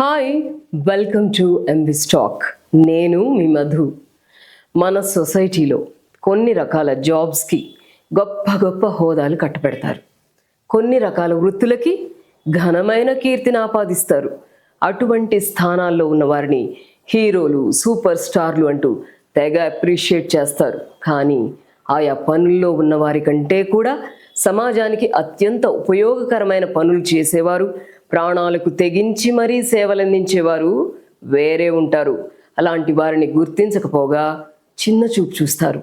Hi welcome to MB stock నేను మీ మధు. మన సొసైటీలో కొన్ని రకాల జాబ్స్కి గొప్ప గొప్ప హోదాలు కట్టబెడతారు. కొన్ని రకాల వృత్తులకి ఘనమైన కీర్తిని ఆపాదిస్తారు. అటువంటి స్థానాల్లో ఉన్న వారిని హీరోలు సూపర్ స్టార్లు అంటూ తెగ అప్రిషియేట్ చేస్తారు. కానీ ఆయా పనుల్లో ఉన్నవారి కంటే కూడా సమాజానికి అత్యంత ఉపయోగకరమైన పనులు చేసేవారు ప్రాణాలకు తెగించి మరీ సేవలందించేవారు వేరే ఉంటారు. అలాంటి వారిని గుర్తించకపోగా చిన్న చూపు చూస్తారు.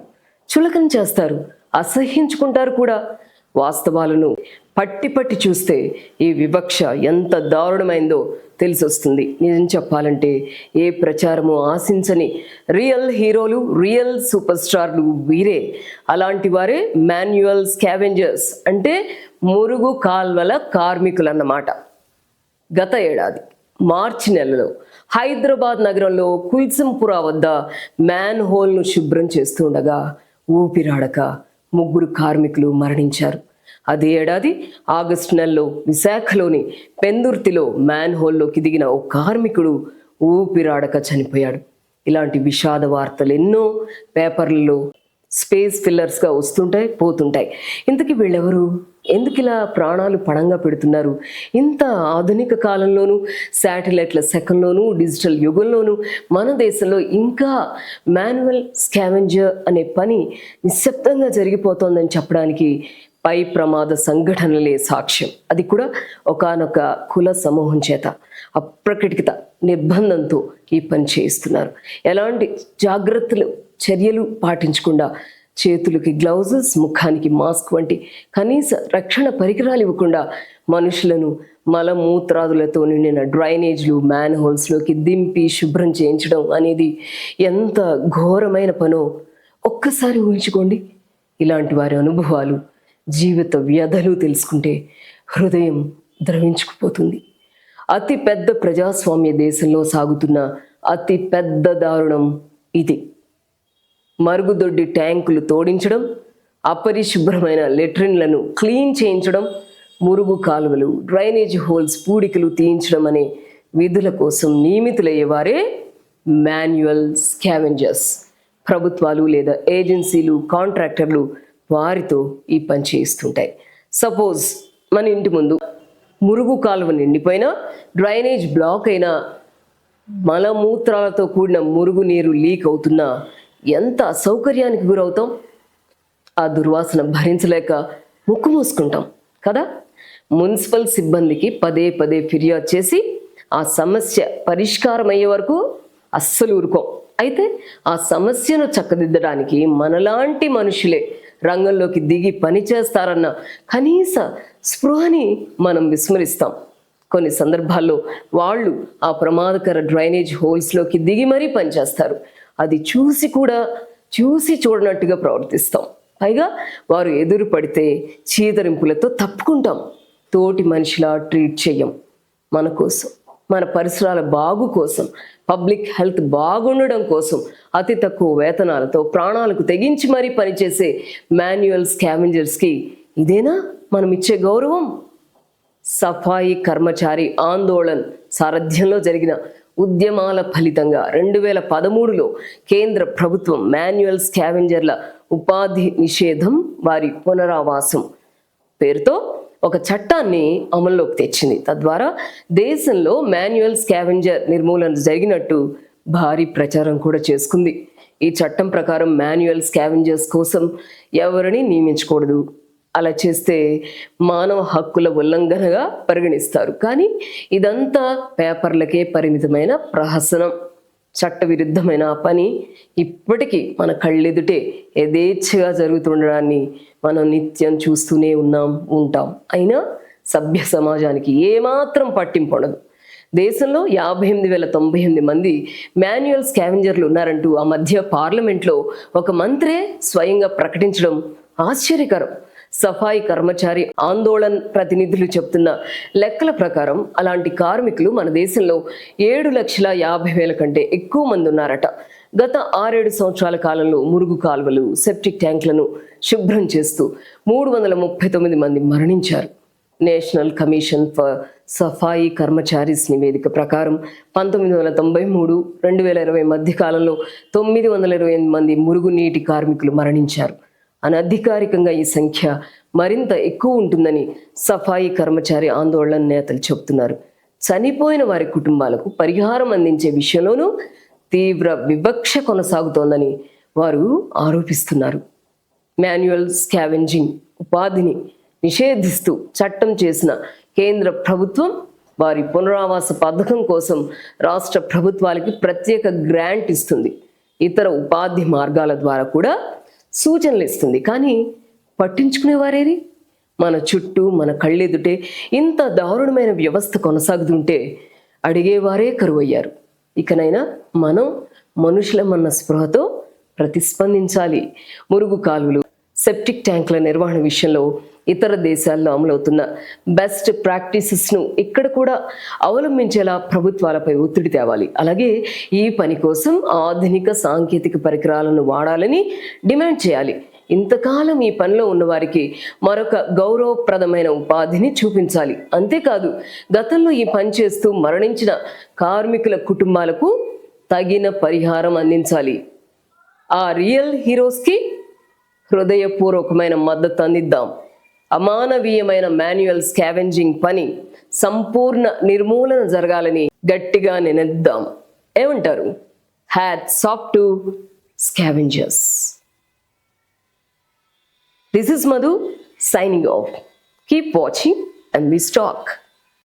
చులకన చేస్తారు. అసహ్యించుకుంటారు కూడా. వాస్తవాలను పట్టి పట్టి చూస్తే ఈ వివక్ష ఎంత దారుణమైందో తెలిసొస్తుంది. నిజం చెప్పాలంటే ఏ ప్రచారము ఆశించని రియల్ హీరోలు రియల్ సూపర్ స్టార్లు వీరే. అలాంటి వారే మాన్యువల్ స్కావెంజర్స్ అంటే మురుగు కాల్వల కార్మికులు అన్నమాట గత ఏడాది మార్చి నెలలో హైదరాబాద్ నగరంలో కుల్సంపురా వద్ద మ్యాన్ హోల్ను శుభ్రం చేస్తుండగా ఊపిరాడక ముగ్గురు కార్మికులు మరణించారు. అదే ఏడాది ఆగస్టు నెలలో విశాఖలోని పెందుర్తిలో మ్యాన్ హోల్లోకి దిగిన ఓ కార్మికుడు ఊపిరాడక చనిపోయాడు. ఇలాంటి విషాద వార్తలు ఎన్నో పేపర్లలో స్పేస్ ఫిల్లర్స్గా వస్తుంటాయి పోతుంటాయి. ఇంతకీ వీళ్ళెవరు? ఎందుకు ఇలా ప్రాణాలు పణంగా పెడుతున్నారు? ఇంత ఆధునిక కాలంలోనూ శాటిలైట్ల సెకండ్లోనూ డిజిటల్ యుగంలోనూ మన దేశంలో ఇంకా మాన్యువల్ స్కావెంజర్ అనే పని నిశ్శబ్దంగా జరిగిపోతోందని చెప్పడానికి పై ప్రమాద సంఘటనలే సాక్ష్యం. అది కూడా ఒకానొక కుల సమూహం చేత అప్రకటిత నిర్బంధంతో ఈ పని చేయిస్తున్నారు. ఎలాంటి జాగ్రత్తలు చర్యలు పాటించకుండా చేతులకి గ్లౌజెస్ ముఖానికి మాస్క్ వంటి కనీస రక్షణ పరికరాలు ఇవ్వకుండా మనుషులను మలమూత్రాదులతో నిండిన డ్రైనేజ్లు మ్యాన్ హోల్స్లోకి దింపి శుభ్రం చేయించడం అనేది ఎంత ఘోరమైన పనో ఒక్కసారి ఊహించుకోండి. ఇలాంటి వారి అనుభవాలు జీవిత వ్యధలు తెలుసుకుంటే హృదయం ద్రవించుకుపోతుంది. అతి పెద్ద ప్రజాస్వామ్య దేశంలో సాగుతున్న అతి పెద్ద దారుణం ఇది. మరుగుదొడ్డి ట్యాంకులు తోడించడం అపరిశుభ్రమైన లెట్రిన్లను క్లీన్ చేయించడం మురుగు కాలువలు డ్రైనేజ్ హోల్స్ పూడికలు తీయించడం అనే విధుల కోసం నియమితులయ్యేవారే మాన్యువల్ స్కావెంజర్స్. ప్రభుత్వాలు లేదా ఏజెన్సీలు కాంట్రాక్టర్లు వారితో ఈ పని చేయిస్తుంటాయి. సపోజ్ మన ఇంటి ముందు మురుగు కాలువ నిండిపోయినా డ్రైనేజ్ బ్లాక్ అయినా మలమూత్రాలతో కూడిన మురుగు నీరు లీక్ అవుతున్నా ఎంత అసౌకర్యానికి గురవుతాం? ఆ దుర్వాసన భరించలేక ముక్కు మూసుకుంటాం కదా? మున్సిపల్ సిబ్బందికి పదే పదే ఫిర్యాదు చేసి ఆ సమస్య పరిష్కారం అయ్యే వరకు అస్సలు ఊరుకోం. అయితే ఆ సమస్యను చక్కదిద్దడానికి మనలాంటి మనుషులే రంగంలోకి దిగి పని చేస్తారన్న కనీస స్పృహని మనం విస్మరిస్తాం. కొన్ని సందర్భాల్లో వాళ్ళు ఆ ప్రమాదకర డ్రైనేజ్ హోల్స్లోకి దిగి మరీ పనిచేస్తారు అది చూసి కూడా చూసి చూడనట్టుగా ప్రవర్తిస్తాం. పైగా వారు ఎదురు పడితే చీదరింపులతో తప్పుకుంటాం. తోటి మనిషిలా ట్రీట్ చేయం మన కోసం మన పరిసరాల బాగు కోసం పబ్లిక్ హెల్త్ బాగుండడం కోసం అతి తక్కువ వేతనాలతో ప్రాణాలకు తెగించి మరీ పనిచేసే మాన్యువల్ స్కావెంజర్స్కి ఇదేనా మనం ఇచ్చే గౌరవం? సఫాయి కర్మచారి ఆందోళన్ సారథ్యంలో జరిగిన ఉద్యమాల ఫలితంగా రెండు వేల పదమూడులో కేంద్ర ప్రభుత్వం మాన్యువల్ స్కావెంజర్ల ఉపాధి నిషేధం వారి పునరావాసం పేరుతో ఒక చట్టాన్ని అమల్లోకి తెచ్చింది. తద్వారా దేశంలో మాన్యువల్ స్కావెంజర్ నిర్మూలన జరిగినట్టు భారీ ప్రచారం కూడా చేసుకుంది. ఈ చట్టం ప్రకారం మాన్యువల్ స్కావెంజర్స్ కోసం ఎవరిని నియమించకూడదు? అలా చేస్తే మానవ హక్కుల ఉల్లంఘనగా పరిగణిస్తారు. కానీ ఇదంతా పేపర్లకే పరిమితమైన ప్రహసనం. చట్టవిరుద్ధమైన పని ఇప్పటికీ మన కళ్ళెదుటే యథేచ్ఛగా జరుగుతుండడాన్ని మనం నిత్యం చూస్తూనే ఉన్నాం ఉంటాం. అయినా సభ్య సమాజానికి ఏమాత్రం పట్టింపు ఉండదు. దేశంలో యాభై ఎనిమిది వేల తొంభై ఎనిమిది మంది మాన్యువల్ స్కావెంజర్లు ఉన్నారంటూ ఆ మధ్య పార్లమెంట్లో ఒక మంత్రే స్వయంగా ప్రకటించడం ఆశ్చర్యకరం. సఫాయి కర్మచారి ఆందోళన్ ప్రతినిధులు చెప్తున్న లెక్కల ప్రకారం అలాంటి కార్మికులు మన దేశంలో ఏడు లక్షల యాభై వేల కంటే ఎక్కువ మంది ఉన్నారట. గత ఆరేడు సంవత్సరాల కాలంలో మురుగు కాలువలు సెప్టిక్ ట్యాంకులను శుభ్రం చేస్తూ మూడు వందల ముప్పై తొమ్మిది మంది మరణించారు. National commission for Safai Karmacharis నివేదిక ప్రకారం పంతొమ్మిది వందల తొంభై మూడు రెండు వేల ఇరవై మధ్య కాలంలో తొమ్మిది వందల ఇరవై ఎనిమిది మంది మురుగునీటి కార్మికులు మరణించారు. అనధికారికంగా ఈ సంఖ్య మరింత ఎక్కువ ఉంటుందని సఫాయి కర్మచారి ఆందోళన నేతలు చెబుతున్నారు. చనిపోయిన వారి కుటుంబాలకు పరిహారం అందించే విషయంలోనూ తీవ్ర వివక్ష కొనసాగుతోందని వారు ఆరోపిస్తున్నారు. మాన్యువల్ స్కావెంజింగ్ ఉపాధిని నిషేధిస్తూ చట్టం చేసిన కేంద్ర ప్రభుత్వం వారి పునరావాస పథకం కోసం రాష్ట్ర ప్రభుత్వాలకి ప్రత్యేక గ్రాంట్ ఇస్తుంది. ఇతర ఉపాధి మార్గాల ద్వారా కూడా సూచనలు ఇస్తుంది. కానీ పట్టించుకునేవారేది? మన చుట్టూ మన కళ్ళెదుటే ఇంత దారుణమైన వ్యవస్థ కొనసాగుతుంటే అడిగేవారే కరువయ్యారు. ఇకనైనా మనం మనుషులమన్న స్పృహతో ప్రతిస్పందించాలి. మురుగు కాలువలు సెప్టిక్ ట్యాంకుల నిర్వహణ విషయంలో ఇతర దేశాల్లో అమలవుతున్న బెస్ట్ ప్రాక్టీసెస్ను ఇక్కడ కూడా అవలంబించేలా ప్రభుత్వాలపై ఒత్తిడి తేవాలి. అలాగే ఈ పని కోసం ఆధునిక సాంకేతిక పరికరాలను వాడాలని డిమాండ్ చేయాలి. ఇంతకాలం ఈ పనిలో ఉన్నవారికి మరొక గౌరవప్రదమైన ఉపాధిని చూపించాలి. అంతేకాదు గతంలో ఈ పని చేస్తూ మరణించిన కార్మికుల కుటుంబాలకు తగిన పరిహారం అందించాలి. ఆ రియల్ హీరోస్కి హృదయపూర్వకమైన మద్దతు అందిద్దాం. అమానవీయమైన మాన్యువల్ స్కావెంజింగ్ పని సంపూర్ణ నిర్మూలన జరగాలని గట్టిగా నినద్దాం. ఏమంటారు? Hats off to scavengers. This is Madhu signing off. Keep watching and we stock.